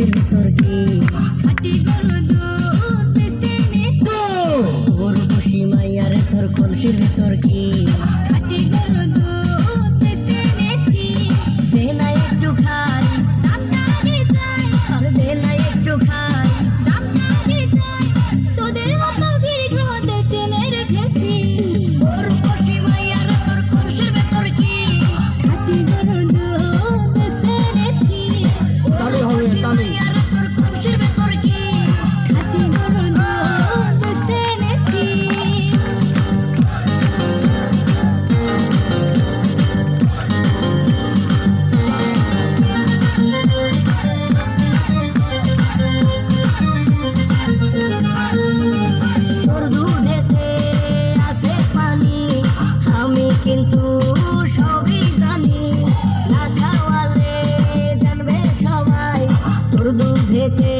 খাটি গরু দুধ বেচতে এনেছি ওর খুশি মাইয়ার তোর কলসির ভিতর কি খাটি গরু দুধ বেচতে দে না একটু খাই। ডাক্তারে যাই। আর দে না একটু খাই। জানবে